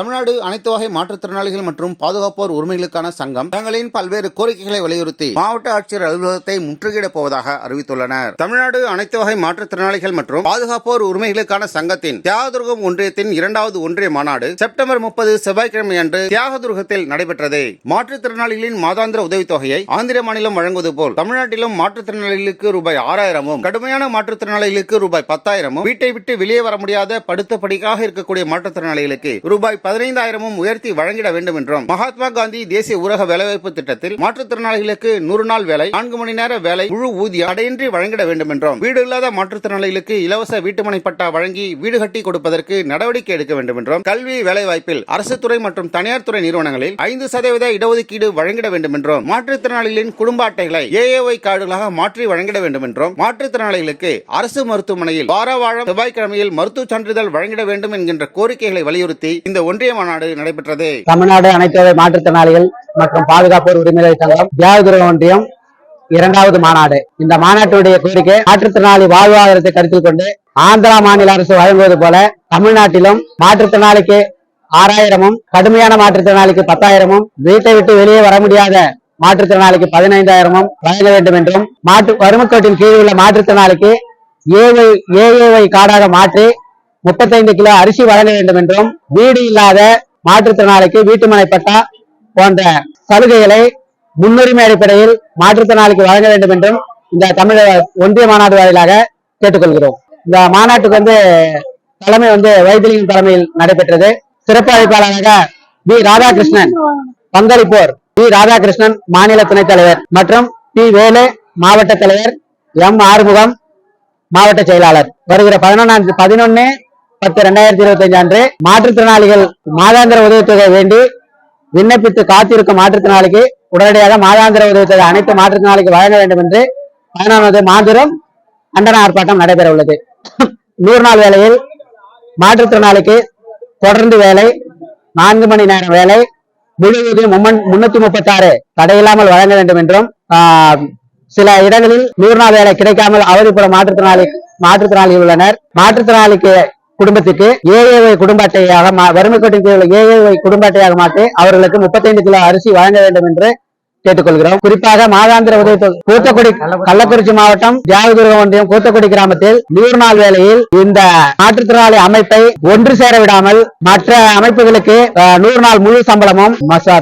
தமிழ்நாடு அனைத்து வகை மாற்றுத்திறனாளிகள் மற்றும் பாதுகாப்போர் உரிமைகளுக்கான சங்கம் தங்களின் பல்வேறு கோரிக்கைகளை வலியுறுத்தி மாவட்ட ஆட்சியர் அலுவலகத்தை முற்றுகையிடப் போவதாக அறிவித்துள்ளனர். தமிழ்நாடு அனைத்து வகை மாற்றுத்திறனாளிகள் மற்றும் பாதுகாப்போர் உரிமைகளுக்கான சங்கத்தின் தியாகதுர்கம் ஒன்றியத்தின் இரண்டாவது ஒன்றிய மாநாடு செப்டம்பர் முப்பது செவ்வாய்க்கிழமை அன்று தியாகதுர்கத்தில் நடைபெற்றது. மாற்றுத்திறனாளிகளின் மாதாந்திர உதவித்தொகையை ஆந்திர மாநிலம் வழங்குவது போல் தமிழ்நாட்டிலும் மாற்றுத்திறனாளிகளுக்கு ரூபாய் ஆறாயிரமும் கடுமையான மாற்றுத்திறனாளிகளுக்கு ரூபாய் பத்தாயிரமும் வீட்டை விட்டு வெளியே வர முடியாத படுத்த படிக்காக இருக்கக்கூடிய மாற்றுத்திறனாளிகளுக்கு ரூபாய் பதினைந்தாயிரமும் உயர்த்தி வழங்கிட வேண்டும் என்றும் மகாத்மா காந்தி தேசிய ஊரக வேலைவாய்ப்பு திட்டத்தில் மாற்றுத்திறனாளிகளுக்கு நூறு நாள் வேலை நான்கு மணி நேர வேலை முழு ஊதியம் தடையின்றி வழங்கிட வேண்டும் என்றும் வீடு இல்லாத மாற்றுத்திறனாளிகளுக்கு இலவச வீட்டுமனை பட்டா வழங்கி வீடு கட்டி கொடுப்பதற்கு நடவடிக்கை எடுக்க வேண்டும் என்றும் கல்வி வேலைவாய்ப்பில் அரசு துறை மற்றும் தனியார் துறை நிறுவனங்களில் ஐந்து சதவீத இடஒதுக்கீடு வழங்கிட வேண்டும் என்றும் மாற்றுத்திறனாளிகளின் குடும்ப அட்டைகளை ஏஏஒய் கார்டுகளாக மாற்றி வழங்கிட வேண்டும் என்றும் மாற்றுத்திறனாளிகளுக்கு அரசு மருத்துவமனையில் வார வாரம் செவ்வாய்க்கிழமையில் மருத்துவ சான்றிதழ் வழங்கிட வேண்டும் என்கின்ற கோரிக்கைகளை வலியுறுத்தி இந்த ஒன்று ஒன்றிய மாநாடு நடைபெற்றது. தமிழ்நாடு அனைத்து மாற்றுத்திறனாளிகள் மற்றும் பாதுகாப்போர் உரிமைகள் சங்கம் தியாகதுர்க ஒன்றியம் இரண்டாவது மாநாடு. இந்த மாநாட்டுடைய கோரிக்கை மாற்றுத்திறனாளி வாழ்வாதாரத்தை கருத்தில் கொண்டு ஆந்திரா மாநில அரசு வழங்குவது போல தமிழ்நாட்டிலும் மாற்றுத்திறனாளிக்கு ஆறாயிரமும் கடுமையான மாற்றுத்திறனாளிக்கு பத்தாயிரமும் வீட்டை விட்டு வெளியே வர முடியாத மாற்றுத்திறனாளிக்கு பதினைந்தாயிரமும் வழங்க வேண்டும் என்றும் மாற்று வறுமைக்கோட்டின் கீழ் உள்ள மாற்றுத்திறனாளிக்கு ஏவை ஏஏஒய் கார்டாக மாற்றி முப்பத்தைந்து கிலோ அரிசி வழங்க வேண்டும் என்றும் வீடு இல்லாத மாற்றுத்திறனாளிக்கு வீட்டுமனை பட்டா போன்ற சலுகைகளை முன்னுரிமை அடிப்படையில் மாற்றுத்திறனாளிக்கு வழங்க வேண்டும் என்றும் இந்த தமிழக ஒன்றிய மாநாடு வாயிலாக கேட்டுக்கொள்கிறோம். இந்த மாநாட்டுக்கு வந்து தலைமை வந்து வைத்திலிங்கம் தலைமையில் நடைபெற்றது. சிறப்பு அழைப்பாளராக வி. ராதாகிருஷ்ணன் பங்களிப்போர் வி. ராதாகிருஷ்ணன் மாநில துணைத் தலைவர் மற்றும் பி வேலு மாவட்ட தலைவர் எம். ஆறுமுகம் மாவட்ட செயலாளர். வருகிற பதினொன்னாம் பதினொன்னு பத்து ரெண்டாயிரத்தி இருபத்தி அஞ்சு அன்று மாற்றுத்திறனாளிகள் மாதாந்திர உதவித்தொகை வேண்டி விண்ணப்பித்து காத்திருக்கும் மாற்றுத்திறனாளிக்கு உடனடியாக மாதாந்திர உதவித்தொகை அனைத்து மாற்றுத்திறனாளிக்கு வழங்க வேண்டும் என்று பதினொன்றாவது மாபெரும் கண்டன ஆர்ப்பாட்டம் நடைபெற உள்ளது நூறு நாள் வேலையில் மாற்றுத்திறனாளிக்கு தொடர்ந்து வேலை நான்கு மணி நேரம் வேலை முழுவதும் முன்னூத்தி முப்பத்தி ஆறு தடையில்லாமல் வழங்க வேண்டும் என்றும் ஆஹ், சில இடங்களில் நூறு நாள் வேலை கிடைக்காமல் அவதிப்படும் மாற்றுத்திறனாளி மாற்றுத்திறனாளிகள் உள்ளனர். மாற்றுத்திறனாளிக்கு குடும்பத்துக்கு ஏஏஒய் குடும்ப அட்டையாக வறுமை கோட்டின் உள்ள ஏஏஒய் குடும்ப அட்டையாக மாற்றி அவர்களுக்கு முப்பத்தைந்து கிலோ அரிசி வழங்க வேண்டும் என்று கேட்டுக்கொள்கிறோம். குறிப்பாக மாதாந்திர உதவி கூத்தக்குடி கள்ளக்குறிச்சி மாவட்டம் தியாகதுர்கம் ஒன்றியம் கூத்தக்குடி கிராமத்தில் நூறு நாள் வேளையில் இந்த மாற்றுத்திறனாளி அமைப்பை ஒன்று சேர விடாமல் மற்ற அமைப்புகளுக்கு நூறு நாள் முழு சம்பளமும்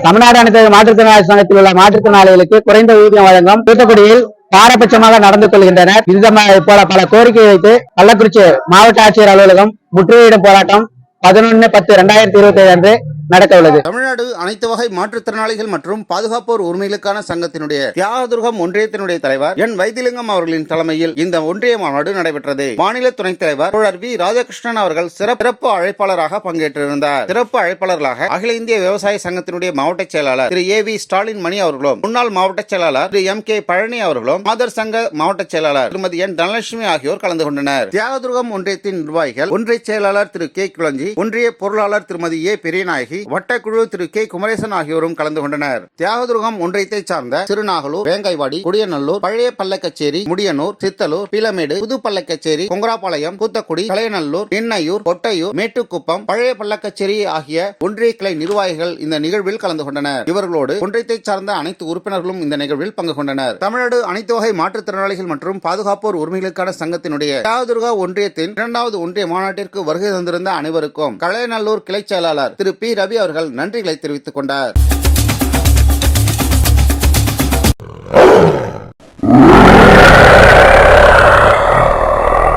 தமிழ்நாடு அனைத்து மாற்றுத்திறனாளி சங்கத்தில் உள்ள மாற்றுத்திறனாளிகளுக்கு குறைந்த ஊதியம் வழங்கும் கூத்தக்குடியில் பாரபட்சமாக நடந்து கொள்கின்றனர். இந்த போல பல கோரிக்கை வைத்து கள்ளக்குறிச்சி மாவட்ட ஆட்சியர் அலுவலகம் முற்றுகையிடும் போராட்டம் பதினொன்னு பத்து ரெண்டாயிரத்தி இருபத்தி ஏழு அன்று நடக்க உள்ளது. தமிழ்நாடு அனைத்து வகை மாற்றுத்திறனாளிகள் மற்றும் பாதுகாப்போர் உரிமைகளுக்கான சங்கத்தினுடைய தியாகதுர்கம் ஒன்றியத்தினுடைய தலைவர் என் வைத்திலிங்கம் அவர்களின் தலைமையில் இந்த ஒன்றிய மாநாடு நடைபெற்றது. மாநில துணைத் தலைவர் தோழர் வி. ராதாகிருஷ்ணன் அவர்கள் சிறப்பு அழைப்பாளராக பங்கேற்றிருந்தார். சிறப்பு அழைப்பாளர்களாக அகில இந்திய விவசாய சங்கத்தினுடைய மாவட்ட செயலாளர் திரு. ஏ. வி. ஸ்டாலின் மணி அவர்களும் முன்னாள் மாவட்ட செயலாளர் திரு. எம். கே. பழனி அவர்களும் மாதர் சங்க மாவட்ட செயலாளர் திருமதி என். தனலட்சுமி ஆகியோர் கலந்து கொண்டனர். தியாகதுர்கம் ஒன்றியத்தின் நிர்வாகிகள் ஒன்றிய செயலாளர் திரு. கே. குளஞ்சி ஒன்றிய பொருளாளர் திருமதி ஏ. பெரியநாயகி பிரதிநிதி வட்டக்குழு திரு கே. குமரேசன் ஆகியோரும் கலந்து கொண்டனர். தியாகதுருகம் ஒன்றியத்தை சார்ந்த திருநாகலூர் வேங்காய்வாடி குடியநல்லூர் பழைய பள்ளக்கச்சேரி முடியனூர் சித்தலூர் பிலமேடு புது பள்ளக்கச்சேரி கொங்கராபாளையம் கூத்தக்குடி கலையநல்லூர் எண்ணையூர் கொட்டையூர் மேட்டுக்குப்பம் பழைய பள்ளக்கச்சேரி ஆகிய ஒன்றிய கிளை நிர்வாகிகள் இந்த நிகழ்வில் கலந்து கொண்டனர். இவர்களோடு ஒன்றியத்தை சார்ந்த அனைத்து உறுப்பினர்களும் இந்த நிகழ்வில் பங்கு கொண்டனர். தமிழ்நாடு அனைத்து வகை மாற்றுத்திறனாளிகள் மற்றும் பாதுகாப்போர் உரிமைகளுக்கான சங்கத்தினுடைய தியாகதுர்கா ஒன்றியத்தின் இரண்டாவது ஒன்றிய மாநாட்டிற்கு வருகை தந்திருந்த அனைவருக்கும் கலையநல்லூர் கிளை செயலாளர் திரு பி. ரவி ரவி அவர்கள் நன்றிகளை தெரிவித்துக் கொண்டார்.